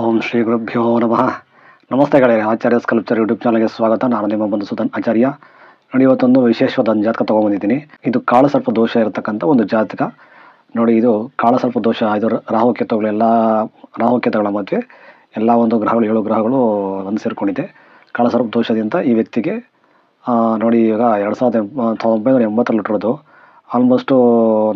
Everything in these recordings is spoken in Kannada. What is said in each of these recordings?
ಓಂ ಶ್ರೀ ಗುರುಭ್ಯೋ ನಮಃ. ನಮಸ್ತೆಗಳೇ, ಆಚಾರ್ಯ ಸ್ಕಲ್ಪ್ಚರ್ ಯೂಟ್ಯೂಬ್ ಚಾನಲ್ಗೆ ಸ್ವಾಗತ. ನಾನು ನಿಮ್ಮ ಬಂಧು ಸುಧನ್ ಆಚಾರ್ಯ. ನೋಡಿ, ಇವತ್ತೊಂದು ವಿಶೇಷವಾದ ಒಂದು ಜಾತಕ ತೊಗೊಂಬಂದಿದ್ದೀನಿ. ಇದು ಕಾಳಸರ್ಪ ದೋಷ ಇರತಕ್ಕಂಥ ಒಂದು ಜಾತಕ. ನೋಡಿ, ಇದು ಕಾಳಸರ್ಪ ದೋಷ, ಇದು ರಾಹುಕೇತುಗಳೆಲ್ಲ, ರಾಹುಕೇತುಗಳ ಮಧ್ಯೆ ಎಲ್ಲ ಒಂದು ಗ್ರಹಗಳು, ಏಳು ಗ್ರಹಗಳು ಒಂದು ಸೇರ್ಕೊಂಡಿದೆ ಕಾಳಸರ್ಪ ದೋಷದಿಂದ ಈ ವ್ಯಕ್ತಿಗೆ ನೋಡಿ, ಈಗ ಎರಡು ಸಾವಿರದ ಎಂಬ, ಒಂಬೈನೂರ ಎಂಬತ್ತರಲ್ಲಿ ಆಲ್ಮೋಸ್ಟು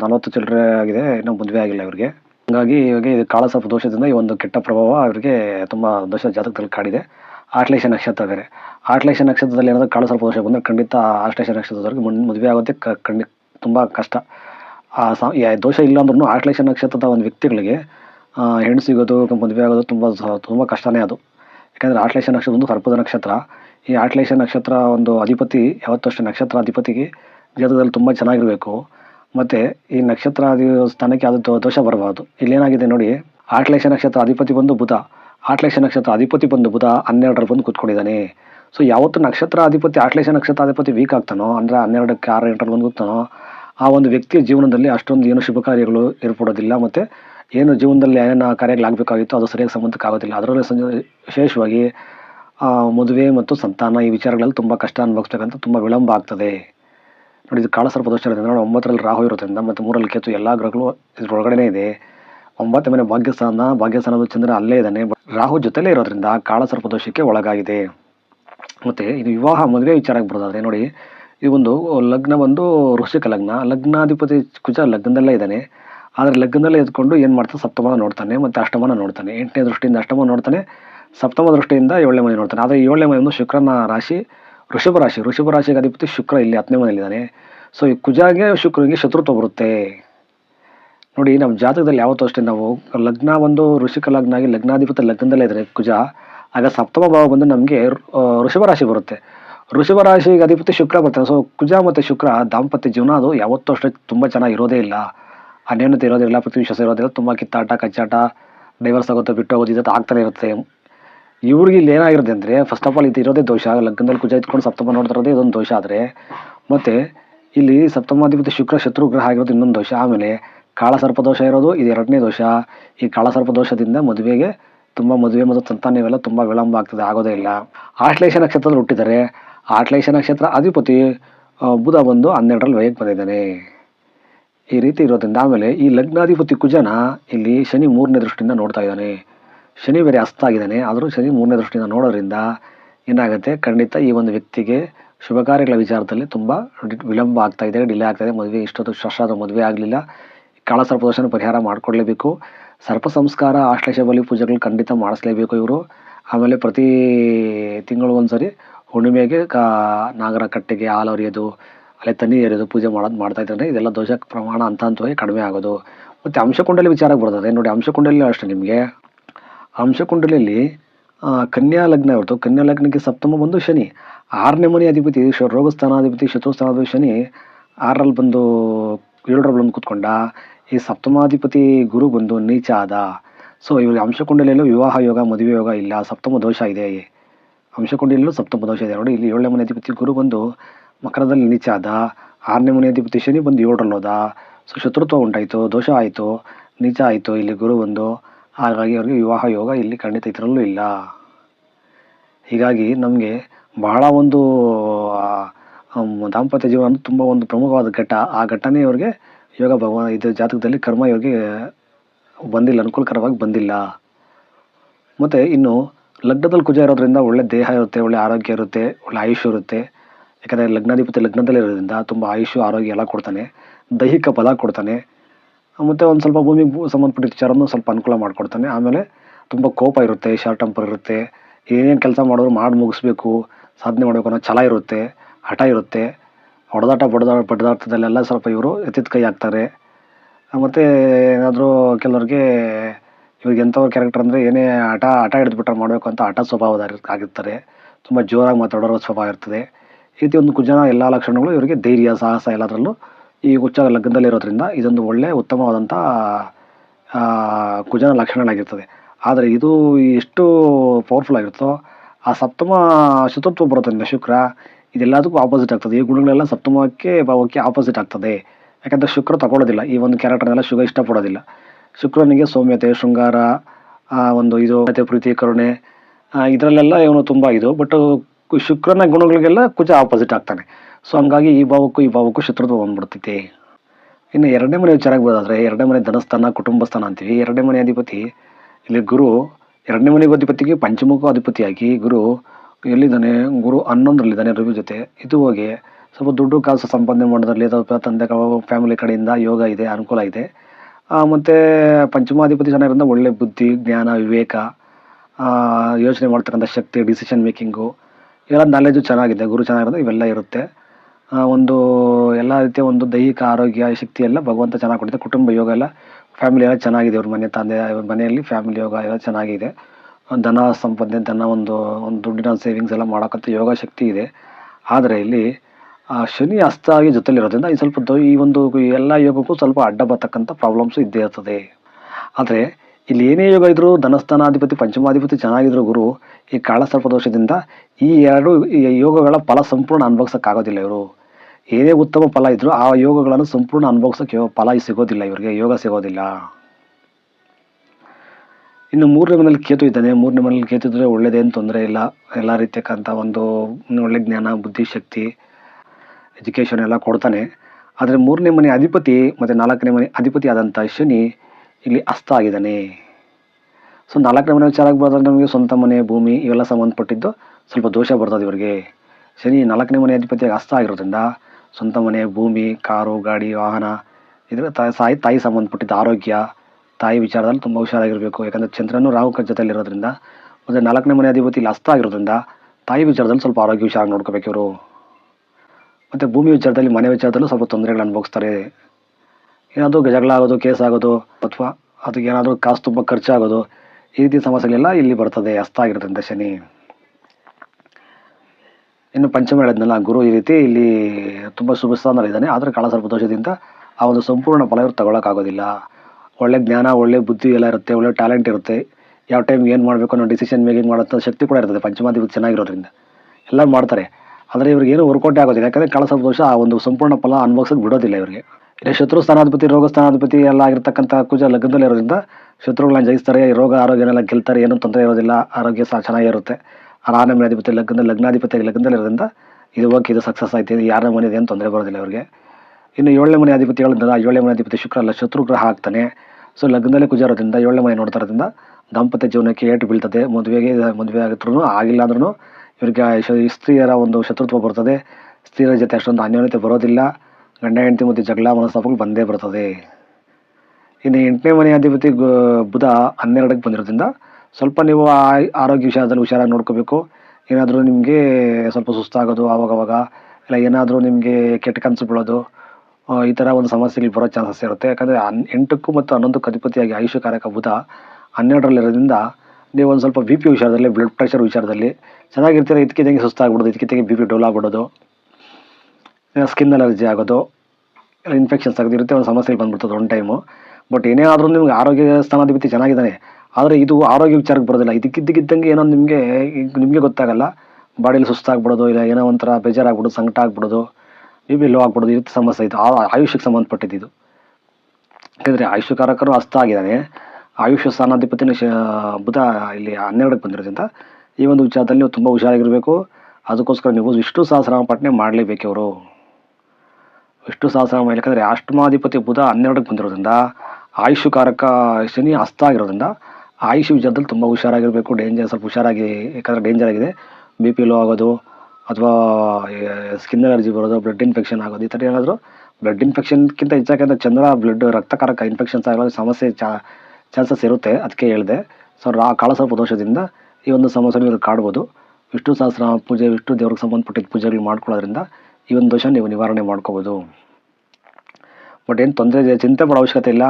ನಲವತ್ತು ಚಿಲ್ಲರೆ ಆಗಿದೆ, ಇನ್ನೂ ಮದುವೆ ಆಗಿಲ್ಲ ಇವರಿಗೆ. ಹಾಗಾಗಿ ಇವಾಗ ಇದು ಕಾಳಸರ್ಪ ದೋಷದಿಂದ ಈ ಒಂದು ಕೆಟ್ಟ ಪ್ರಭಾವ ಅವರಿಗೆ ತುಂಬ ದೋಷ ಜಾತಕದಲ್ಲಿ ಕಾಡಿದೆ. ಆಶ್ಲೇಷ ನಕ್ಷತ್ರ ಬೇರೆ. ಆಶ್ಲೇಷ ನಕ್ಷತ್ರದಲ್ಲಿ ಏನಾದರೂ ಕಾಳಸರ್ಪ ದೋಷ ಬಂದರೆ ಖಂಡಿತ ಆಶ್ಲೇಷ ನಕ್ಷತ್ರದವರೆಗೆ ಮುನ್, ಮದುವೆ ಆಗೋದೇ ಕ, ಖಂಡಿ, ತುಂಬ ಕಷ್ಟ. ಆ ಸಾ ದೋಷ ಇಲ್ಲ ಅಂದ್ರೂ ಆಶ್ಲೇಷ ನಕ್ಷತ್ರದ ಒಂದು ವ್ಯಕ್ತಿಗಳಿಗೆ ಹೆಣ್ಣು ಸಿಗೋದು, ಮದುವೆ ಆಗೋದು ತುಂಬ ತುಂಬ ಕಷ್ಟನೇ ಅದು. ಯಾಕಂದರೆ ಆಶ್ಲೇಷ ನಕ್ಷತ್ರ ಒಂದು ಸರ್ಪದ ನಕ್ಷತ್ರ. ಈ ಆಶ್ಲೇಷ ನಕ್ಷತ್ರ ಒಂದು ಅಧಿಪತಿ ಯಾವತ್ತಷ್ಟು ನಕ್ಷತ್ರ ಅಧಿಪತಿಗೆ ಜಾತಕದಲ್ಲಿ ತುಂಬ ಚೆನ್ನಾಗಿರಬೇಕು. ಮತ್ತು ಈ ನಕ್ಷತ್ರ ಸ್ಥಾನಕ್ಕೆ ಅದು ದೋಷ ಬರಬಾರ್ದು. ಇಲ್ಲೇನಾಗಿದೆ ನೋಡಿ ಆಟ್ಲೇಶ ನಕ್ಷತ್ರ ಅಧಿಪತಿ ಬಂದು ಬುಧ. ಆಶ್ಲೇಷ ನಕ್ಷತ್ರ ಅಧಿಪತಿ ಬಂದು ಬುಧ, ಹನ್ನೆರಡರ ಬಂದು ಕೂತ್ಕೊಂಡಿದ್ದಾನೆ. ಸೊ ಯಾವತ್ತು ನಕ್ಷತ್ರ ಅಧಿಪತಿ ಆಟ್ಲೇಶ ನಕ್ಷತ್ರ ಅಧಿಪತಿ ವೀಕ್ ಆಗ್ತಾನೋ, ಅಂದ್ರೆ ಹನ್ನೆರಡಕ್ಕೆ ಆರು ಎಂಟರಲ್ಲಿ ಬಂದು ಕೂತಾನೋ ಆ ಒಂದು ವ್ಯಕ್ತಿಯ ಜೀವನದಲ್ಲಿ ಅಷ್ಟೊಂದು ಏನು ಶುಭ ಕಾರ್ಯಗಳು ಏರ್ಪಡೋದಿಲ್ಲ, ಮತ್ತು ಏನು ಜೀವನದಲ್ಲಿ ಏನೇನು ಕಾರ್ಯಗಳಾಗಬೇಕಾಗಿತ್ತು ಅದು ಸರಿಯಾಗಿ ಸಂಬಂಧಕ್ಕೆ ಆಗೋದಿಲ್ಲ. ಅದರಲ್ಲೂ ಸಂಜೆ ವಿಶೇಷವಾಗಿ ಮದುವೆ ಮತ್ತು ಸಂತಾನ ಈ ವಿಚಾರಗಳಲ್ಲಿ ತುಂಬ ಕಷ್ಟ ಅನುಭವಿಸ್ಬೇಕಂತ ತುಂಬ ವಿಳಂಬ ಆಗ್ತದೆ. ನೋಡಿ ಇದು ಕಾಳಸರ್ಪ ದೋಷ ಇರೋದ್ರಿಂದ ನೋಡಿ, ಒಂಬತ್ತರಲ್ಲಿ ರಾಹು ಇರೋದ್ರಿಂದ ಮತ್ತು ಮೂರಲ್ಲಿ ಕೇತು ಎಲ್ಲ ಗ್ರಹಗಳು ಇದ್ರೊಳಗಡೆ ಇದೆ. ಒಂಬತ್ತು ಮನೆ ಭಾಗ್ಯಸ್ಥಾನ ಭಾಗ್ಯಸ್ಥಾನದ ಚಂದ್ರ ಅಲ್ಲೇ ಇದ್ದಾನೆ ರಾಹು ಜೊತೆಲೇ ಇರೋದ್ರಿಂದ ಕಾಳಸರ್ಪ ದೋಷಕ್ಕೆ ಒಳಗಾಗಿದೆ. ಮತ್ತು ಇದು ವಿವಾಹ ಮದುವೆ ವಿಚಾರಕ್ಕೆ ಬರೋದಾದರೆ ನೋಡಿ, ಇದು ಒಂದು ಲಗ್ನ ಬಂದು ವೃಶ್ಚಿಕ ಲಗ್ನ. ಲಗ್ನಾಧಿಪತಿ ಕುಜ ಲಗ್ನದಲ್ಲೇ ಇದ್ದಾನೆ. ಆದರೆ ಲಗ್ನದಲ್ಲೇ ಇದ್ಕೊಂಡು ಏನು ಮಾಡ್ತಾನೆ? ಸಪ್ತಮನ ನೋಡ್ತಾನೆ, ಮತ್ತು ಅಷ್ಟಮನ ನೋಡ್ತಾನೆ. ಎಂಟನೇ ದೃಷ್ಟಿಯಿಂದ ಅಷ್ಟಮ ನೋಡ್ತಾನೆ, ಸಪ್ತಮ ದೃಷ್ಟಿಯಿಂದ ಏಳನೇ ಮನೆ ನೋಡ್ತಾನೆ. ಆದರೆ ಏಳನೇ ಮನೆ ಒಂದು ಶುಕ್ರನ ರಾಶಿ ವೃಷಭ ರಾಶಿ, ವೃಷಭ ರಾಶಿಗೆ ಅಧಿಪತಿ ಶುಕ್ರ ಇಲ್ಲಿ ಹತ್ತನೇ ಮನೆಯಲ್ಲಿದ್ದಾನೆ. ಸೊ ಈ ಕುಜಾಗೆ ಶುಕ್ರನಿಗೆ ಶತ್ರುತ್ವ ಬರುತ್ತೆ. ನೋಡಿ, ನಮ್ಮ ಜಾತಕದಲ್ಲಿ ಯಾವತ್ತೂ ಅಷ್ಟೇ ನಾವು ಲಗ್ನ ಒಂದು ಋಷಿಕ ಲಗ್ನ ಆಗಿ ಲಗ್ನಾಧಿಪತಿ ಲಗ್ನದಲ್ಲೇ ಇದ್ದರೆ ಕುಜ, ಆಗ ಸಪ್ತಮ ಭಾವ ಬಂದು ನಮಗೆ ಋಷಭ ರಾಶಿ ಬರುತ್ತೆ. ವೃಷಭ ರಾಶಿಗೆ ಅಧಿಪತಿ ಶುಕ್ರ ಬರ್ತಾನೆ. ಸೊ ಕುಜ ಮತ್ತು ಶುಕ್ರ ದಾಂಪತ್ಯ ಜೀವನ ಅದು ಯಾವತ್ತೂ ಅಷ್ಟೇ ತುಂಬ ಚೆನ್ನಾಗಿ ಇರೋದೇ ಇಲ್ಲ. ಅನ್ಯೋನ್ಯತೆ ಇರೋದಿಲ್ಲ ಪ್ರತಿ ವಿಶ್ವಾಸ ಇರೋದಿಲ್ಲ, ತುಂಬ ಕಿತ್ತಾಟ, ಕಚ್ಚಾಟ ಡೈವರ್ಸ್ ಆಗುತ್ತೆ, ಬಿಟ್ಟು ಹೋಗೋದು ಇದು ಆಗ್ತಾನೆ ಇರುತ್ತೆ. ಇವ್ರಿಗೆ ಇಲ್ಲಿ ಏನಾಗಿರುತ್ತೆ ಅಂದರೆ ಫಸ್ಟ್ ಆಫ್ ಆಲ್ ಇದು ಇರೋದೇ ದೋಷ. ಲಗ್ನದಲ್ಲಿ ಕುಜ ಇಟ್ಕೊಂಡು ಸಪ್ತಮ ನೋಡ್ತಿರೋದೇ ಇದೊಂದು ದೋಷ ಆದರೆ, ಮತ್ತು ಇಲ್ಲಿ ಸಪ್ತಮಾಧಿಪತಿ ಶುಕ್ರ ಶತ್ರು ಗ್ರಹ ಆಗಿರೋದು ಇನ್ನೊಂದು ದೋಷ. ಆಮೇಲೆ ಕಾಳಸರ್ಪ ದೋಷ ಇರೋದು ಇದು ಎರಡನೇ ದೋಷ. ಈ ಕಾಳಸರ್ಪ ದೋಷದಿಂದ ಮದುವೆಗೆ ತುಂಬ ಮದುವೆ ಮತ್ತು ಸಂತಾನ ಇವೆಲ್ಲ ತುಂಬ ವಿಳಂಬ ಆಗ್ತದೆ, ಆಗೋದೇ ಇಲ್ಲ. ಆಶ್ಲೇಷ ನಕ್ಷತ್ರದಲ್ಲಿ ಹುಟ್ಟಿದ್ದಾರೆ. ಆಶ್ಲೇಷ ನಕ್ಷತ್ರ ಅಧಿಪತಿ ಬುಧ ಬಂದು ಹನ್ನೆರಡರಲ್ಲಿ ವಯಕ್ಕೆ ಬಂದಿದ್ದಾನೆ. ಈ ರೀತಿ ಇರೋದ್ರಿಂದ ಆಮೇಲೆ ಈ ಲಗ್ನಾಧಿಪತಿ ಕುಜನ ಇಲ್ಲಿ ಶನಿ ಮೂರನೇ ದೃಷ್ಟಿಯಿಂದ ನೋಡ್ತಾ ಇದ್ದಾನೆ. ಶನಿ ಬೇರೆ ಅಸ್ತ ಆಗಿದ್ದಾನೆ. ಆದರೂ ಶನಿ ಮೂರನೇ ದೃಷ್ಟಿಯಿಂದ ನೋಡೋದ್ರಿಂದ ಏನಾಗುತ್ತೆ? ಖಂಡಿತ ಈ ಒಂದು ವ್ಯಕ್ತಿಗೆ ಶುಭ ಕಾರ್ಯಗಳ ವಿಚಾರದಲ್ಲಿ ತುಂಬ ವಿಳಂಬ ಆಗ್ತಾ ಇದೆ, ಡಿಲೇ ಆಗ್ತಾ ಇದೆ. ಮದುವೆ ಇಷ್ಟೊತ್ತು ಆದರೂ ಮದುವೆ ಆಗಲಿಲ್ಲ. ಕಾಳಸರ್ಪದೋಷನ ಪರಿಹಾರ ಮಾಡಿಕೊಡ್ಲೇಬೇಕು ಸರ್ಪ ಸಂಸ್ಕಾರ, ಆಶ್ಲೇಷ ಬಲಿ ಪೂಜೆಗಳು ಖಂಡಿತ ಮಾಡಿಸ್ಲೇಬೇಕು ಇವರು. ಆಮೇಲೆ ಪ್ರತಿ ತಿಂಗಳು ಒಂದ್ಸರಿ ಹುಣ್ಣಿಮೆಗೆ ಕಾ ನಾಗರ ಕಟ್ಟೆಗೆ ಹಾಲು ಹರಿಯೋದು, ಅಲ್ಲೇ ತನಿ ಎರೆಯೋದು ಪೂಜೆ ಮಾಡೋದು ಮಾಡ್ತಾ ಇದ್ದಾರೆ ಇದೆಲ್ಲ ದೋಷ ಪ್ರಮಾಣ ಅಂತ ಹಂತವಾಗಿ ಕಡಿಮೆ ಆಗೋದು. ಮತ್ತು ಅಂಶಕುಂಡಲಿ ವಿಚಾರಕ್ಕೆ ಬರ್ತದೆ ನೋಡಿ ಅಂಶಕುಂಡಲಿ ಅಷ್ಟೇ ನಿಮಗೆ. ಅಂಶಕುಂಡಲಿಯಲ್ಲಿ ಕನ್ಯಾ ಲಗ್ನ ಇರ್ತು ಕನ್ಯಾ ಲಗ್ನಕ್ಕೆ ಸಪ್ತಮ ಬಂದು ಶನಿ. ಆರನೇ ಮನೆ ಅಧಿಪತಿ, ಶ ರೋಗ ಸ್ಥಾನಾಧಿಪತಿ ಶತ್ರು ಸ್ಥಾನಾಧಿಪತಿ ಶನಿ. ಆರರಲ್ಲಿ ಬಂದು ಏಳರಲ್ಲಿ ಬಂದು ಕೂತ್ಕೊಂಡ. ಈ ಸಪ್ತಮಾಧಿಪತಿ ಗುರು ಬಂದು ನೀಚ ಆದ ಸೊ ಇವರು ಅಂಶಕುಂಡಲಿಯಲ್ಲೂ ವಿವಾಹ ಯೋಗ, ಮದುವೆ ಯೋಗ ಇಲ್ಲ. ಸಪ್ತಮ ದೋಷ ಇದೆ. ಅಂಶಕುಂಡಲಿಯಲ್ಲೂ ಸಪ್ತಮ ದೋಷ ಇದೆ. ನೋಡಿ, ಇಲ್ಲಿ ಏಳನೇ ಮನೆ ಅಧಿಪತಿ ಗುರು ಬಂದು ಮಕರದಲ್ಲಿ ನೀಚ ಆದ ಆರನೇ ಮನೆ ಅಧಿಪತಿ ಶನಿ ಬಂದು ಏಳರಲ್ಲಿ ಹೋದ. ಸೊ ಶತ್ರುತ್ವ ಉಂಟಾಯಿತು, ದೋಷ ಆಯಿತು, ನೀಚ ಆಯಿತು. ಇಲ್ಲಿ ಗುರು ಬಂದು ಹಾಗಾಗಿ ಅವ್ರಿಗೆ ವಿವಾಹ ಯೋಗ ಇಲ್ಲಿ ಖಂಡಿತ ಇದರಲ್ಲೂ ಇಲ್ಲ. ಹೀಗಾಗಿ ನಮಗೆ ಬಹಳ ಒಂದು ದಾಂಪತ್ಯ ಜೀವನ ತುಂಬ ಒಂದು ಪ್ರಮುಖವಾದ ಘಟ್ಟ. ಆ ಘಟ್ಟನೇ ಅವ್ರಿಗೆ ಯೋಗ ಭಗವಾನ್, ಇದು ಜಾತಕದಲ್ಲಿ ಕರ್ಮ ಇವ್ರಿಗೆ ಬಂದಿಲ್ಲ, ಅನುಕೂಲಕರವಾಗಿ ಬಂದಿಲ್ಲ. ಮತ್ತು ಇನ್ನು ಲಗ್ನದಲ್ಲಿ ಕುಜ ಇರೋದ್ರಿಂದ ಒಳ್ಳೆ ದೇಹ ಇರುತ್ತೆ, ಒಳ್ಳೆ ಆರೋಗ್ಯ ಇರುತ್ತೆ, ಒಳ್ಳೆ ಆಯುಷ್ಯ ಇರುತ್ತೆ. ಯಾಕಂದರೆ ಲಗ್ನಾಧಿಪತಿ ಲಗ್ನದಲ್ಲಿ ಇರೋದ್ರಿಂದ ತುಂಬ ಆಯುಷ್ಯ, ಆರೋಗ್ಯ ಎಲ್ಲ ಕೊಡ್ತಾನೆ. ದೈಹಿಕ ಬಲ ಕೊಡ್ತಾನೆ. ಮತ್ತು ಒಂದು ಸ್ವಲ್ಪ ಭೂಮಿಗೆ ಸಂಬಂಧಪಟ್ಟ ವಿಚಾರನೂ ಸ್ವಲ್ಪ ಅನುಕೂಲ ಮಾಡಿಕೊಡ್ತಾನೆ. ಆಮೇಲೆ ತುಂಬ ಕೋಪ ಇರುತ್ತೆ, ಶಾರ್ಟ್ ಟೆಂಪರ್ ಇರುತ್ತೆ, ಏನೇನು ಕೆಲಸ ಮಾಡಿದ್ರು ಮಾಡಿ ಮುಗಿಸ್ಬೇಕು, ಸಾಧನೆ ಮಾಡಬೇಕು ಅನ್ನೋ ಛಲ ಇರುತ್ತೆ, ಹಠ ಇರುತ್ತೆ. ಹೊಡೆದಾಟ ಬಡದಾಟ ಬಡದಾಟದಲ್ಲೆಲ್ಲ ಸ್ವಲ್ಪ ಇವರು ಎತ್ತಿದ ಕೈ ಹಾಕ್ತಾರೆ. ಮತ್ತು ಏನಾದರೂ ಕೆಲವ್ರಿಗೆ ಇವ್ರಿಗೆ ಎಂಥವ್ರ ಕ್ಯಾರೆಕ್ಟರ್ ಅಂದರೆ ಏನೇ ಹಠ ಹಠ ಹಿಡಿದ್ಬಿಟ್ರೆ ಮಾಡಬೇಕು ಅಂತ ಹಠ ಸ್ವಭಾವದ ಆಗಿರ್ತಾರೆ. ತುಂಬ ಜೋರಾಗಿ ಮಾತಾಡೋರ ಸ್ವಭಾವ ಇರ್ತದೆ. ಈ ರೀತಿ ಒಂದು ಕುಜನ ಎಲ್ಲ ಲಕ್ಷಣಗಳು ಇವರಿಗೆ ಧೈರ್ಯ, ಸಾಹಸ ಎಲ್ಲದರಲ್ಲೂ ಈ ಹುಚ್ಚ ಲಗ್ನದಲ್ಲಿರೋದ್ರಿಂದ ಇದೊಂದು ಒಳ್ಳೆಯ ಉತ್ತಮವಾದಂಥ ಕುಜನ ಲಕ್ಷಣಗಳಾಗಿರ್ತದೆ. ಆದರೆ ಇದು ಎಷ್ಟು ಪವರ್ಫುಲ್ ಆಗಿರುತ್ತೋ, ಆ ಸಪ್ತಮ ಶತೃತ್ವ ಬರೋದ್ರಿಂದ ಶುಕ್ರ ಇದೆಲ್ಲದಕ್ಕೂ ಆಪೋಸಿಟ್ ಆಗ್ತದೆ. ಈ ಗುಣಗಳೆಲ್ಲ ಸಪ್ತಮಕ್ಕೆ, ಭಾವಕ್ಕೆ ಆಪೋಸಿಟ್ ಆಗ್ತದೆ. ಯಾಕಂದರೆ ಶುಕ್ರ ತಗೊಳ್ಳೋದಿಲ್ಲ. ಈ ಒಂದು ಕ್ಯಾರೆಕ್ಟರ್ನೆಲ್ಲ ಶುಗ ಇಷ್ಟಪಡೋದಿಲ್ಲ. ಶುಕ್ರನಿಗೆ ಸೌಮ್ಯತೆ, ಶೃಂಗಾರ ಒಂದು ಇದು ಮತ್ತೆ ಪ್ರೀತಿ, ಕರುಣೆ ಇದರಲ್ಲೆಲ್ಲ ಇವನು ತುಂಬ ಇದು. ಬಟ್ ಶುಕ್ರನ ಗುಣಗಳಿಗೆಲ್ಲ ಕುಜ ಆಪೋಸಿಟ್ ಆಗ್ತಾನೆ. ಸೊ ಹಂಗಾಗಿ ಈ ಭಾವಕ್ಕೂ ಈ ಭಾವಕ್ಕೂ ಶತ್ರುತ್ವ ಬಂದ್ಬಿಡ್ತೈತಿ. ಇನ್ನು ಎರಡನೇ ಮನೆ ವಿಚಾರಕ್ಕೆ ಬರೋದಾದ್ರೆ, ಎರಡನೇ ಮನೆ ಧನಸ್ಥಾನ, ಕುಟುಂಬಸ್ಥಾನ ಅಂತೀವಿ. ಎರಡನೇ ಮನೆ ಅಧಿಪತಿ, ಇಲ್ಲಿ ಗುರು, ಎರಡನೇ ಮನೆಗೆ ಅಧಿಪತಿಗೆ ಪಂಚಮುಖ ಅಧಿಪತಿಯಾಗಿ ಗುರು, ಎಲ್ಲಿದ್ದಾನೆ? ಗುರು ಹನ್ನೊಂದರಲ್ಲಿದ್ದಾನೆ ರವಿ ಜೊತೆ. ಇದು ಹೋಗಿ, ಸ್ವಲ್ಪ ದುಡ್ಡು ಕಾಸು ಸಂಪಾದನೆ ಮಾಡೋದ್ರಲ್ಲಿ, ಅಥವಾ ತಂದೆ ಫ್ಯಾಮಿಲಿ ಕಡೆಯಿಂದ ಯೋಗ ಇದೆ, ಅನುಕೂಲ ಇದೆ. ಮತ್ತು ಪಂಚಮಾಧಿಪತಿ ಚೆನ್ನಾಗಿರೋದ್ರಿಂದ ಒಳ್ಳೆ ಬುದ್ಧಿ, ಜ್ಞಾನ, ವಿವೇಕ ಯೋಚನೆ ಮಾಡ್ತಕ್ಕಂಥ ಶಕ್ತಿ ಡಿಸಿಷನ್ ಮೇಕಿಂಗು ಇವೆಲ್ಲ ನಾಲೆಜು ಚೆನ್ನಾಗಿದೆ, ಗುರು ಚೆನ್ನಾಗಿರೋದು, ಇವೆಲ್ಲ ಇರುತ್ತೆ. ಒಂದು ಎಲ್ಲ ರೀತಿಯ ಒಂದು ದೈಹಿಕ ಆರೋಗ್ಯ, ಶಕ್ತಿ ಎಲ್ಲ ಭಗವಂತ ಚೆನ್ನಾಗಿ ಕೊಟ್ಟಿದೆ. ಕುಟುಂಬ ಯೋಗ ಎಲ್ಲ ಫ್ಯಾಮಿಲಿ ಎಲ್ಲ ಚೆನ್ನಾಗಿದೆ. ಅವ್ರ ಮನೆ ತಂದೆ ಮನೆಯಲ್ಲಿ ಫ್ಯಾಮಿಲಿ ಯೋಗ ಎಲ್ಲ ಚೆನ್ನಾಗಿದೆ. ಧನ ಸಂಪಾದನೆ ಧನ ಒಂದು ಒಂದು ದುಡ್ಡಿನ ಸೇವಿಂಗ್ಸ್ ಎಲ್ಲ ಮಾಡೋಕ್ಕಂತ ಯೋಗ ಶಕ್ತಿ ಇದೆ. ಆದರೆ ಇಲ್ಲಿ ಶನಿ ಅಸ್ತ ಆಗಿ ಜೊತೆಲಿರೋದ್ರಿಂದ ಈ ಸ್ವಲ್ಪ ಈ ಒಂದು ಎಲ್ಲ ಯೋಗಕ್ಕೂ ಸ್ವಲ್ಪ ಅಡ್ಡ ಬರ್ತಕ್ಕಂಥ ಪ್ರಾಬ್ಲಮ್ಸ್ ಇದ್ದೇ ಇರ್ತದೆ. ಆದರೆ ಇಲ್ಲಿ ಏನೇ ಯೋಗ ಇದ್ದರೂ ಧನಸ್ಥಾನಾಧಿಪತಿ, ಪಂಚಮಾಧಿಪತಿ ಚೆನ್ನಾಗಿದ್ರು ಗುರು, ಈ ಕಾಳಸರ್ಪ ದೋಷದಿಂದ ಈ ಎರಡು ಯೋಗಗಳ ಫಲ ಸಂಪೂರ್ಣ ಅನುಭವಿಸೋಕ್ಕಾಗೋದಿಲ್ಲ ಇವರು. ಏನೇ ಉತ್ತಮ ಫಲ ಇದ್ದರೂ ಆ ಯೋಗಗಳನ್ನು ಸಂಪೂರ್ಣ ಅನುಭವಿಸೋಕೆ ಫಲ ಸಿಗೋದಿಲ್ಲ ಇವರಿಗೆ, ಯೋಗ ಸಿಗೋದಿಲ್ಲ. ಇನ್ನು ಮೂರನೇ ಮನೇಲಿ ಕೇತು ಇದ್ದಾನೆ. ಮೂರನೇ ಮನೇಲಿ ಕೇತು ಇದ್ದರೆ ಒಳ್ಳೆಯದೇನು ತೊಂದರೆ ಇಲ್ಲ. ಎಲ್ಲ ರೀತಿಯಕ್ಕಂಥ ಒಂದು ಒಳ್ಳೆ ಜ್ಞಾನ ಬುದ್ಧಿಶಕ್ತಿ ಎಜುಕೇಷನ್ ಎಲ್ಲ ಕೊಡ್ತಾನೆ. ಆದರೆ ಮೂರನೇ ಮನೆ ಅಧಿಪತಿ ಮತ್ತು ನಾಲ್ಕನೇ ಮನೆ ಅಧಿಪತಿ ಆದಂಥ ಶನಿ ಇಲ್ಲಿ ಅಸ್ತ ಆಗಿದ್ದಾನೆ. ಸೊ ನಾಲ್ಕನೇ ಮನೆ ವಿಚಾರಕ್ಕೆ ಬರೋದ್ರೆ ನಮಗೆ ಸ್ವಂತ ಮನೆ, ಭೂಮಿ ಇವೆಲ್ಲ ಸಂಬಂಧಪಟ್ಟಿದ್ದು ಸ್ವಲ್ಪ ದೋಷ ಬರ್ತದೆ ಇವರಿಗೆ. ಶನಿ ನಾಲ್ಕನೇ ಮನೆ ಅಧಿಪತಿಯಾಗಿ ಅಸ್ತ ಆಗಿರೋದ್ರಿಂದ ಸ್ವಂತ ಮನೆ, ಭೂಮಿ, ಕಾರು, ಗಾಡಿ, ವಾಹನ, ಇದರ ತಾಯಿ ತಾಯಿ ಸಂಬಂಧಪಟ್ಟಿದ್ದ ಆರೋಗ್ಯ, ತಾಯಿ ವಿಚಾರದಲ್ಲಿ ತುಂಬ ಹುಷಾರಾಗಿರಬೇಕು. ಯಾಕಂದರೆ ಚಂದ್ರನು ರಾಹುಕ ಜೊತೆಲಿರೋದ್ರಿಂದ ಮತ್ತು ನಾಲ್ಕನೇ ಮನೆ ಅಧಿಪತಿ ಇಲ್ಲಿ ಅಸ್ತ ಆಗಿರೋದ್ರಿಂದ, ತಾಯಿ ವಿಚಾರದಲ್ಲಿ ಸ್ವಲ್ಪ ಆರೋಗ್ಯ ಹುಷಾರಾಗಿ ನೋಡ್ಕೋಬೇಕು ಇವರು. ಮತ್ತು ಭೂಮಿ ವಿಚಾರದಲ್ಲಿ, ಮನೆ ವಿಚಾರದಲ್ಲೂ ಸ್ವಲ್ಪ ತೊಂದರೆಗಳು ಅನುಭವಿಸ್ತಾರೆ. ಏನಾದರೂ ಕೇಸ್ ಆಗೋದು, ಅಥವಾ ಅದಕ್ಕೆ ಏನಾದರೂ ಕಾಸು ತುಂಬ ಖರ್ಚಾಗೋದು, ಈ ರೀತಿ ಸಮಸ್ಯೆಗಳೆಲ್ಲ ಇಲ್ಲಿ ಬರ್ತದೆ, ಅಸ್ತ ಆಗಿರೋದ್ರಿಂದ ಶನಿ. ಇನ್ನು ಪಂಚಮ ಹೇಳಿದ್ನಲ್ಲ ಗುರು ಈ ರೀತಿ ಇಲ್ಲಿ ತುಂಬ ಶುಭ ಸ್ಥಾನದಲ್ಲಿದ್ದಾನೆ ಆದರೆ ಕಾಳಸರ್ಪ ದೋಷದಿಂದ ಆ ಒಂದು ಸಂಪೂರ್ಣ ಫಲ ಇವ್ರು ತಗೊಳಕ್ಕಾಗೋದಿಲ್ಲ. ಒಳ್ಳೆ ಜ್ಞಾನ, ಒಳ್ಳೆ ಬುದ್ಧಿ ಎಲ್ಲ ಇರುತ್ತೆ, ಒಳ್ಳೆ ಟ್ಯಾಲೆಂಟ್ ಇರುತ್ತೆ. ಯಾವ ಟೈಮ್ ಏನು ಮಾಡಬೇಕು ಅನ್ನೋ ಡಿಸಿಷನ್ ಮೇಕಿಂಗ್ ಮಾಡೋಂಥ ಶಕ್ತಿ ಕೂಡ ಇರ್ತದೆ. ಪಂಚಮಾಧಿಪತಿ ಚೆನ್ನಾಗಿರೋದ್ರಿಂದ. ಎಲ್ಲ ಮಾಡ್ತಾರೆ. ಆದರೆ ಇವ್ರಿಗೆ ಏನು ವರ್ಕೌಟ್ ಆಗೋದಿಲ್ಲ. ಯಾಕಂದರೆ ಕಾಳಸರ್ಪ ದೋಷ, ಆ ಒಂದು ಸಂಪೂರ್ಣ ಫಲ ಅನುಭವಿಸೋದು ಬಿಡೋದಿಲ್ಲ ಇವರಿಗೆ. ಇಲ್ಲಿ ಶತ್ರು ಸ್ಥಾನಾಧಿಪತಿ, ರೋಗ ಸ್ಥಾನಾಧಿಪತಿ ಎಲ್ಲ ಆಗಿರ್ತಕ್ಕಂಥ ಕುಜ ಲಗ್ನದಲ್ಲಿ ಇರೋದ್ರಿಂದ ಶತ್ರುಗಳನ್ನ ಜಯಿಸ್ತಾರೆ ರೋಗ ಆರೋಗ್ಯನೆಲ್ಲ ಗೆಲ್ತಾರೆ, ಏನೂ ತೊಂದರೆ ಇರೋದಿಲ್ಲ. ಆರೋಗ್ಯ ಸಹ ಚೆನ್ನಾಗಿರುತ್ತೆ. ಅಧಿಪತಿ ಲಗ್ನದಲ್ಲಿ, ಲಗ್ನಾಧಿಪತಿ ಲಗ್ನದಲ್ಲಿ ಇರೋದ್ರಿಂದ ಇದು ಓಕೆ ಇದು ಸಕ್ಸಸ್ ಆಯ್ತು, ಇದು ಯಾರನೇ ಮನೆ ಏನು ತೊಂದರೆ ಬರೋದಿಲ್ಲ ಅವರಿಗೆ. ಇನ್ನು ಏಳನೇ ಮನೆ ಅಧಿಪತಿ ಹೇಳಿದ್ನಲ್ಲ ಏಳನೇ ಮನೆ ಅಧಿಪತಿ ಶುಕ್ರ ಅಲ್ಲ, ಶತ್ರು ಗ್ರಹ ಆಗ್ತಾನೆ. ಸೊ ಲಗ್ನದಲ್ಲಿ ಕುಜ ಇರೋದ್ರಿಂದ ಏಳನೇ ಮನೆ ನೋಡ್ತಾ ಇರೋದ್ರಿಂದ ದಾಂಪತ್ಯ ಜೀವನಕ್ಕೆ ಏಟು ಬೀಳ್ತದೆ. ಮದುವೆಗೆ, ಮದುವೆ ಆಗಿದ್ರು ಆಗಿಲ್ಲ ಅಂದ್ರೂ ಇವರಿಗೆ ಸ್ತ್ರೀಯರ ಒಂದು ಶತ್ರುತ್ವ ಬರ್ತದೆ. ಸ್ತ್ರೀಯರ ಜೊತೆ ಅಷ್ಟೊಂದು ಅನ್ಯೋನ್ಯತೆ ಬರೋದಿಲ್ಲ. ಗಂಡ, ಹೆಂಡತಿ ಮತ್ತು ಜಗಳ, ಮನಸ್ತಾಪಗಳು ಬಂದೇ ಬರ್ತದೆ. ಇನ್ನು ಎಂಟನೇ ಮನೆ ಅಧಿಪತಿ ಬುಧ ಹನ್ನೆರಡಕ್ಕೆ ಬಂದಿರೋದ್ರಿಂದ ಸ್ವಲ್ಪ ನೀವು ಆರೋಗ್ಯ ವಿಷಯದಲ್ಲಿ ಹುಷಾರಾಗಿ ನೋಡ್ಕೋಬೇಕು. ಏನಾದರೂ ನಿಮಗೆ ಸ್ವಲ್ಪ ಸುಸ್ತಾಗೋದು, ಆವಾಗವಾಗ, ಇಲ್ಲ ಏನಾದರೂ ನಿಮಗೆ ಕೆಟ್ಟ ಕನಸು ಬೀಳೋದು ಈ ಥರ ಒಂದು ಸಮಸ್ಯೆಗಳು ಬರೋ ಚಾನ್ಸಸ್ ಇರುತ್ತೆ. ಯಾಕಂದರೆ ಹನ್, ಎಂಟಕ್ಕೂ ಮತ್ತು ಹನ್ನೊಂದಕ್ಕೂ ಅಧಿಪತಿಯಾಗಿ ಆಯುಷ್ಯಕಾರಕ ಬುಧ ಹನ್ನೆರಡರಲ್ಲಿರೋದ್ರಿಂದ ನೀವು ಒಂದು ಸ್ವಲ್ಪ ಬಿ ಪಿ ವಿಚಾರದಲ್ಲಿ ಬ್ಲಡ್ ಪ್ರೆಷರ್ ವಿಚಾರದಲ್ಲಿ ಚೆನ್ನಾಗಿರ್ತೀರ ಇದಕ್ಕಿದ್ದಂಗೆ ಸುಸ್ತಾಗ್ಬಿಡೋದು ಇದಕ್ಕಿದ್ದಂಗೆ ಬಿ ಪಿ ಡೌಲ್ ಆಗ್ಬಿಡೋದು ಸ್ಕಿನ್ ಅಲರ್ಜಿ ಆಗೋದು ಇನ್ಫೆಕ್ಷನ್ಸ್ ಆಗದಿರುತ್ತೆ ಒಂದು ಸಮಸ್ಯೆ ಬಂದ್ಬಿಡ್ತದೆ ಒನ್ ಟೈಮು ಬಟ್ ಏನೇ ಆದರೂ ನಿಮ್ಗೆ ಆರೋಗ್ಯ ಸ್ಥಾನಾಧಿಪತಿ ಚೆನ್ನಾಗಿದ್ದಾನೆ ಆದರೆ ಇದು ಆರೋಗ್ಯ ವಿಚಾರಕ್ಕೆ ಬರೋದಿಲ್ಲ. ಇದಕ್ಕಿದ್ದಕ್ಕಿದ್ದಂಗೆ ಏನೋ ನಿಮಗೆ ನಿಮಗೆ ಗೊತ್ತಾಗಲ್ಲ. ಬಾಡಿಲಿ ಸುಸ್ತಾಗ್ಬಿಡೋದು, ಇಲ್ಲ ಏನೋ ಒಂಥರ ಬೇಜಾರಾಗ್ಬಿಡೋದು, ಸಂಕಟ ಆಗ್ಬಿಡೋದು ಬಿ ಪಿ ಲೋ ಆಗ್ಬಿಡೋದು, ಈ ಸಮಸ್ಯೆ ಇದು ಆಯುಷ್ಯಕ್ಕೆ ಸಂಬಂಧಪಟ್ಟಿದ್ದು ಯಾಕಂದರೆ ಆಯುಷ್ಯಕಾರಕರು ಅಸ್ತ ಆಗಿದ್ದಾನೆ ಆಯುಷ್ಯ ಸ್ಥಾನಾಧಿಪತಿನ ಶ, ಬುಧ ಇಲ್ಲಿ ಹನ್ನೆರಡಕ್ಕೆ ಬಂದಿರೋದ್ರಿಂದ ಈ ಒಂದು ವಿಚಾರದಲ್ಲಿ ನೀವು ತುಂಬ ಹುಷಾರಾಗಿರಬೇಕು. ಅದಕ್ಕೋಸ್ಕರ ನೀವು ವಿಷ್ಣು ಸಹಸ್ರನಾಮ ಪಠನೆ ಮಾಡಲೇಬೇಕು ಇವರು ವಿಷ್ಣು ಸಹಸ್ರನಾಮ ಯಾಕಂದರೆ ಅಷ್ಟಮಾಧಿಪತಿ ಬುಧ ಹನ್ನೆರಡಕ್ಕೆ ಬಂದಿರೋದ್ರಿಂದ ಆಯುಷ್ಯಕಾರಕ ಶನಿ ಅಸ್ತ ಆಗಿರೋದ್ರಿಂದ ಆಯುಷ್ ವಿಚಾರದಲ್ಲಿ ತುಂಬ ಹುಷಾರಾಗಿರಬೇಕು ಡೇಂಜರ್ ಸ್ವಲ್ಪ ಹುಷಾರಾಗಿ, ಯಾಕಂದರೆ ಡೇಂಜರ್ ಆಗಿದೆ. ಬಿ ಪಿ ಲೋ ಆಗೋದು, ಅಥವಾ ಸ್ಕಿನ್ ಅಲರ್ಜಿ ಬರೋದು ಬ್ಲಡ್ ಇನ್ಫೆಕ್ಷನ್ ಆಗೋದು, ಈ ಥರ ಏನಾದರೂ ಬ್ಲಡ್ ಇನ್ಫೆಕ್ಷನ್ಗಿಂತ ಹೆಚ್ಚಾಗಿ ಚಂದ್ರ ಬ್ಲಡ್ ರಕ್ತಕಾರಕ ಇನ್ಫೆಕ್ಷನ್ಸ್ ಆಗೋ ಸಮಸ್ಯೆ ಚಾ ಚಾನ್ಸಸ್ ಇರುತ್ತೆ ಅದಕ್ಕೆ ಹೇಳಿದೆ. ಸೊ ರಾ, ಕಾಳಸರ್ಪ ದೋಷದಿಂದ ಈ ಒಂದು ಸಮಸ್ಯೆ ನೀವು ಕಾಡ್ಬೋದು. ವಿಷ್ಣು ಸಹಸ್ರ ಪೂಜೆ, ವಿಷ್ಣು ದೇವ್ರಿಗೆ ಸಂಬಂಧಪಟ್ಟಿದ್ದ ಪೂಜೆಗಳು ಮಾಡ್ಕೊಳ್ಳೋದ್ರಿಂದ ಈ ಒಂದು ದೋಷ ನೀವು ನಿವಾರಣೆ ಮಾಡ್ಕೋಬೋದು. ಬಟ್ ಏನು ತೊಂದರೆ ಇದೆ, ಚಿಂತೆ ಮಾಡೋ ಅವಶ್ಯಕತೆ ಇಲ್ಲ.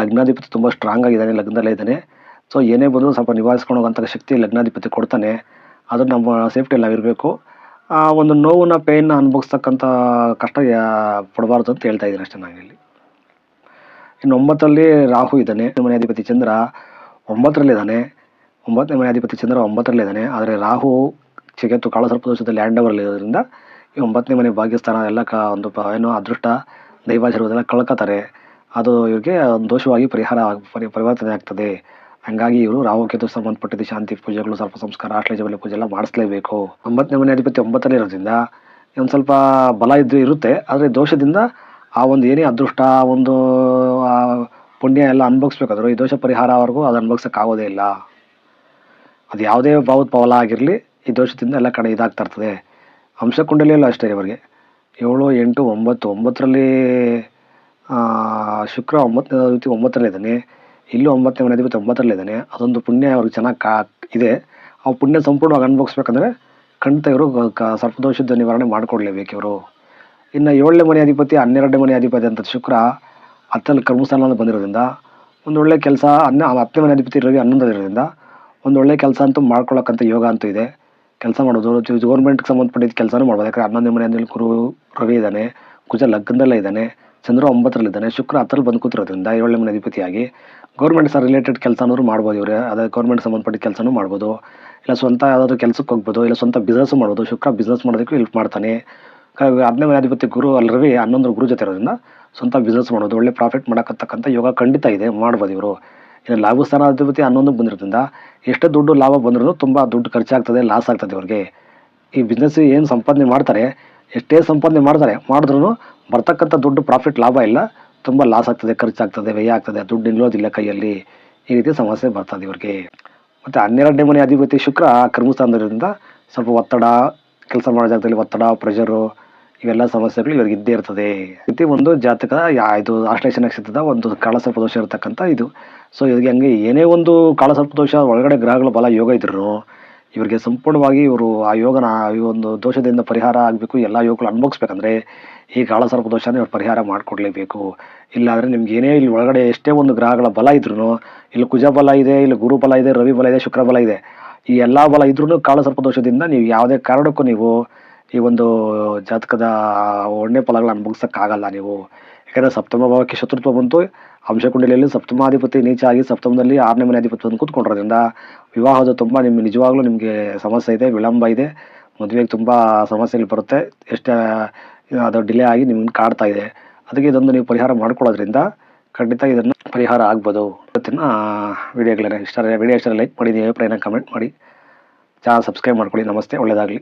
ಲಗ್ನಾಧಿಪತಿ ತುಂಬ ಸ್ಟ್ರಾಂಗ್ ಆಗಿದ್ದಾನೆ, ಲಗ್ನದಲ್ಲೇ ಇದ್ದಾನೆ. ಸೊ ಏನೇ ಬಂದರೂ ಸ್ವಲ್ಪ ನಿಭಾಯಿಸ್ಕೊಂಡು ಶಕ್ತಿ ಲಗ್ನಾಧಿಪತಿ ಕೊಡ್ತಾನೆ. ಅದು ನಮ್ಮ ಸೇಫ್ಟಿಯಲ್ಲಿ ನಾವಿರಬೇಕು. ಆ, ಒಂದು ನೋವನ್ನ ಪೇಯ್ನ ಅನುಭವಿಸ್ತಕ್ಕಂಥ ಕಷ್ಟ ಪಡಬಾರ್ದು ಅಂತ ಹೇಳ್ತಾ ಇದ್ದೀನಿ ಅಷ್ಟೇ ನಾನು ಇಲ್ಲಿ ಇನ್ನು ಒಂಬತ್ತರಲ್ಲಿ ರಾಹು ಇದ್ದಾನೆ ಮನೆ ಅಧಿಪತಿ ಚಂದ್ರ ಒಂಬತ್ತರಲ್ಲಿದ್ದಾನೆ ಒಂಬತ್ತನೇ ಮನೆ ಅಧಿಪತಿ ಚಂದ್ರ ಒಂಬತ್ತರಲ್ಲಿದ್ದಾನೆ ಆದರೆ ರಾಹು ಚಿಗತ್ತು ಕಾಳ ಸ್ವಲ್ಪ ದೋಷದಲ್ಲಿ ಲ್ಯಾಂಡ್ ಅಲ್ಲಿ ಇರೋದ್ರಿಂದ ಈ ಒಂಬತ್ತನೇ ಮನೆ ಭಾಗ್ಯಸ್ಥಾನ ಎಲ್ಲ ಕ, ಒಂದು ಏನೋ ಅದೃಷ್ಟ ಎಲ್ಲ ಕಳ್ಕೊತಾರೆ. ಅದು ಇವರಿಗೆ ದೋಷವಾಗಿ ಪರಿಹಾರ ಪರಿವರ್ತನೆ ಆಗ್ತದೆ. ಹಂಗಾಗಿ ಇವರು ರಾಹುಕೇತು ಸಂಬಂಧಪಟ್ಟಿದ್ದ ಶಾಂತಿ ಪೂಜೆಗಳು, ಸ್ವಲ್ಪ ಸಂಸ್ಕಾರ ಆಶ್ಲೇಷ ಬಲಿ ಪೂಜೆ ಎಲ್ಲ ಮಾಡಿಸ್ಲೇಬೇಕು. ಒಂಬತ್ತನೇ ಮನೆ ಅಧಿಪತಿ ಒಂಬತ್ತನೇ ಇರೋದ್ರಿಂದ ಒಂದು ಸ್ವಲ್ಪ ಬಲ ಇದ್ದು ಇರುತ್ತೆ. ಆದರೆ ದೋಷದಿಂದ ಆ ಒಂದು ಏನೇ ಅದೃಷ್ಟ ಒಂದು ಪುಣ್ಯ ಎಲ್ಲ ಅನುಭವಿಸ್ಬೇಕಾದ್ರು ಈ ದೋಷ ಪರಿಹಾರವರೆಗೂ ಅದು ಅನುಭವಿಸೋಕ್ಕಾಗೋದೇ ಇಲ್ಲ. ಅದು ಯಾವುದೇ ಭಾವದ ಪವಲ ಆಗಿರಲಿ, ಈ ದೋಷದಿಂದ ಎಲ್ಲ ಕಡೆ ಇದಾಗ್ತಾ ಇರ್ತದೆ. ಅಂಶಕುಂಡಲಿಯಲ್ಲೂ ಅಷ್ಟೇ ಇವರಿಗೆ. ಏಳು, ಎಂಟು, ಒಂಬತ್ತು, ಒಂಬತ್ತರಲ್ಲಿ ಶುಕ್ರ ಒಂಬತ್ತನೇ ಒಂಬತ್ತರಲ್ಲಿ ಒಂಬತ್ತರಲ್ಲಿದ್ದಾನೆ ಇಲ್ಲೂ ಒಂಬತ್ತನೇ ಮನೆ ಅಧಿಪತಿ ಒಂಬತ್ತರಲ್ಲಿದ್ದಾನೆ ಅದೊಂದು ಪುಣ್ಯ ಅವ್ರಿಗೆ ಚೆನ್ನಾಗಿ ಕಾ ಇದೆ. ಆ ಪುಣ್ಯ ಸಂಪೂರ್ಣವಾಗಿ ಅನುಭವಿಸ್ಬೇಕಂದ್ರೆ ಖಂಡಿತ ಇವರು ಕ- ಸರ್ಪದೋಷದ ನಿವಾರಣೆ ಮಾಡಿಕೊಡ್ಲೇಬೇಕು ಇವರು. ಇನ್ನು ಏಳನೇ ಮನೆ ಅಧಿಪತಿ, ಹನ್ನೆರಡನೇ ಮನೆ ಅಧಿಪತಿ ಅಂತ ಶುಕ್ರ ಹತ್ತಲ್ಲಿ ಕರ್ಮಸ್ಥಾನ ಬಂದಿರೋದ್ರಿಂದ, ಒಂದು ಒಳ್ಳೆ ಕೆಲಸ ಅನ್ನ ಹತ್ತನೇ ಮನೆ ಅಧಿಪತಿ ರವಿ ಹನ್ನೊಂದರಿಂದ ಒಂದು ಒಳ್ಳೆ ಕೆಲಸ ಅಂತೂ ಮಾಡ್ಕೊಳ್ಳೋಕ್ಕಂಥ ಯೋಗ ಅಂತೂ ಇದೆ. ಕೆಲಸ ಮಾಡೋದು ಗೌರ್ಮೆಂಟ್ಗೆ ಸಂಬಂಧಪಟ್ಟಿದ್ದ ಕೆಲಸನೂ ಮಾಡ್ಬೋದು. ಯಾಕಂದರೆ ಹನ್ನೊಂದನೇ ಮನೆಯಲ್ಲಿ ಗುರು ರವಿ ಇದ್ದಾನೆ. ಕುಜ ಲಗ್ನದಲ್ಲೇ ಇದ್ದಾನೆ. ಚಂದ್ರ ಒಂಬತ್ತರಲ್ಲಿದ್ದಾನೆ ಶುಕ್ರ ಹತ್ತರಲ್ಲಿ ಬಂದು ಕೂತಿರೋದ್ರಿಂದ ಏಳನೇ ಮನೆ ಅಧಿಪತಿಯಾಗಿ ಗೌರ್ಮೆಂಟ್ ಸಹ ರಿಲೇಟೆಡ್ ಕೆಲಸನೂ ಮಾಡ್ಬೋದು ಇವರೇ. ಅದೇ ಗೌರ್ಮೆಂಟ್ ಸಂಬಂಧಪಟ್ಟ ಕೆಲಸನೂ ಮಾಡ್ಬೋದು. ಇಲ್ಲ ಸ್ವಂತ ಯಾವುದಾದ್ರು ಕೆಲಸಕ್ಕೆ ಹೋಗ್ಬೋದು, ಇಲ್ಲ ಸ್ವಂತ ಬಿಸ್ನೆಸ್ ಮಾಡ್ಬೋದು. ಶುಕ್ರ ಬಿಸ್ನೆಸ್ ಮಾಡೋದಕ್ಕೂ ಹೆಲ್ಪ್ ಮಾಡ್ತಾನೆ. ಹದಿನೇ ಮನೆ ಅಧಿಪತಿ ಗುರು ಅಲ್ಲಿ ಹನ್ನೊಂದು ಗುರು ಜೊತೆ ಇರೋದ್ರಿಂದ ಸ್ವಂತ ಬಿಸ್ನೆಸ್ ಮಾಡೋದು, ಒಳ್ಳೆ ಪ್ರಾಫಿಟ್ ಮಾಡಕ್ಕಂತಕ್ಕಂಥ ಯೋಗ ಖಂಡಿತ ಇದೆ, ಮಾಡ್ಬೋದು ಇವರು. ಇನ್ನು ಲಾಭ ಸ್ಥಾನಾಧಿಪತಿ ಹನ್ನೊಂದು ಬಂದಿರೋದ್ರಿಂದ ಎಷ್ಟೇ ದುಡ್ಡು ಲಾಭ ಬಂದ್ರೂ ತುಂಬ ದುಡ್ಡು ಖರ್ಚಾಗ್ತದೆ ಲಾಸ್ ಆಗ್ತದೆ ಅವ್ರಿಗೆ ಈ ಬಿಸ್ನೆಸ್ ಏನು ಸಂಪಾದನೆ ಮಾಡ್ತಾರೆ, ಎಷ್ಟೇ ಸಂಪಾದನೆ ಮಾಡ್ತಾರೆ ಮಾಡಿದ್ರೂ ಬರ್ತಕ್ಕಂಥ ದುಡ್ಡು ಪ್ರಾಫಿಟ್ ಲಾಭ ಇಲ್ಲ, ತುಂಬ ಲಾಸ್ ಆಗ್ತದೆ ಖರ್ಚಾಗ್ತದೆ ವ್ಯಯ ಆಗ್ತದೆ ದುಡ್ಡು ನಿಲ್ಲೋದಿಲ್ಲ ಕೈಯಲ್ಲಿ. ಈ ರೀತಿ ಸಮಸ್ಯೆ ಬರ್ತದೆ ಇವ್ರಿಗೆ. ಮತ್ತು ಹನ್ನೆರಡನೇ ಮನೆ ಅಧಿಪತಿ ಶುಕ್ರ ಕರ್ಮಸ್ಥಾನದಿಂದ ಸ್ವಲ್ಪ ಒತ್ತಡ, ಕೆಲಸ ಮಾಡೋ ಜಾಗದಲ್ಲಿ ಒತ್ತಡ ಪ್ರೆಷರು ಇವೆಲ್ಲ ಸಮಸ್ಯೆಗಳು ಇವ್ರಿಗೆ ಇದ್ದೇ ಇರ್ತದೆ. ರೀತಿ ಒಂದು ಜಾತಕ, ಯಾ- ಇದು ಆಶ್ಲೇಷ ನಕ್ಷತ್ರದ ಒಂದು ಕಾಳಸರ್ಪ ದೋಷ ಇರತಕ್ಕಂಥ ಇದು. ಸೊ ಇವ್ರಿಗೆ ಹಂಗೆ ಏನೇ ಒಂದು ಕಾಳಸರ್ಪ ದೋಷ, ಒಳಗಡೆ ಗ್ರಹಗಳ ಬಲ ಯೋಗ ಇದ್ರು ಇವರಿಗೆ ಸಂಪೂರ್ಣವಾಗಿ ಇವರು ಆ ಯೋಗನ, ಈ ಒಂದು ದೋಷದಿಂದ ಪರಿಹಾರ ಆಗಬೇಕು, ಎಲ್ಲ ಯೋಗಗಳು ಅನುಭವಿಸ್ಬೇಕಂದ್ರೆ ಈ ಕಾಳಸರ್ಪ ದೋಷನ ಇವ್ರು ಪರಿಹಾರ ಮಾಡಿಕೊಡ್ಲೇಬೇಕು. ಇಲ್ಲಾಂದರೆ ನಿಮ್ಗೆ ಏನೇ ಇಲ್ಲಿ ಒಳಗಡೆ ಎಷ್ಟೇ ಒಂದು ಗ್ರಹಗಳ ಬಲ ಇದ್ರೂ ಇಲ್ಲಿ ಕುಜ ಬಲ ಇದೆ, ಇಲ್ಲಿ ಗುರು ಬಲ ಇದೆ, ರವಿ ಬಲ ಇದೆ, ಶುಕ್ರ ಬಲ ಇದೆ, ಈ ಎಲ್ಲ ಬಲ ಇದ್ರೂ ಕಾಳಸರ್ಪ ದೋಷದಿಂದ ನೀವು ಯಾವುದೇ ಕಾರಣಕ್ಕೂ ನೀವು ಈ ಒಂದು ಜಾತಕದ ಒಳ್ಳೆ ಫಲಗಳನ್ನ ಅನುಭವಿಸೋಕ್ಕಾಗಲ್ಲ ನೀವು. ಯಾಕಂದರೆ ಸಪ್ತಮ ಭಾವಕ್ಕೆ ಶತ್ರುತ್ವ ಬಂತು. ಅಂಶಕುಂಡಲಿಯಲ್ಲಿ ಸಪ್ತಮಾಧಿಪತಿ ನೀಚ ಆಗಿ ಸಪ್ತಮದಲ್ಲಿ ಆರನೇ ಮನೆ ಅಧಿಪತಿ ಬಂದು ಕೂತ್ಕೊಂಡಿರೋದ್ರಿಂದ ವಿವಾಹದ ತುಂಬ ನಿಮ್ಮ ನಿಜವಾಗ್ಲೂ ನಿಮಗೆ ಸಮಸ್ಯೆ ಇದೆ, ವಿಳಂಬ ಇದೆ. ಮದುವೆಗೆ ತುಂಬ ಸಮಸ್ಯೆಗಳು ಬರುತ್ತೆ. ಎಷ್ಟೇ ಅದು ಡಿಲೇ ಆಗಿ ನಿಮ್ಗೆ ಕಾಡ್ತಾ ಇದೆ. ಅದಕ್ಕೆ ಇದೊಂದು ನೀವು ಪರಿಹಾರ ಮಾಡ್ಕೊಳ್ಳೋದ್ರಿಂದ ಖಂಡಿತ ಇದನ್ನು ಪರಿಹಾರ ಆಗ್ಬೋದು. ಇವತ್ತಿನ ವಿಡಿಯೋಗಳನ್ನ ಇಷ್ಟ ವಿಡಿಯೋ ಇಷ್ಟ ಲೈಕ್ ಮಾಡಿ, ನೀವು ಅಭಿಪ್ರಾಯನ ಕಮೆಂಟ್ ಮಾಡಿ. ಚಾನಲ್ ಸಬ್ಸ್ಕ್ರೈಬ್ ಮಾಡ್ಕೊಳ್ಳಿ. ನಮಸ್ತೆ. ಒಳ್ಳೆಯದಾಗಲಿ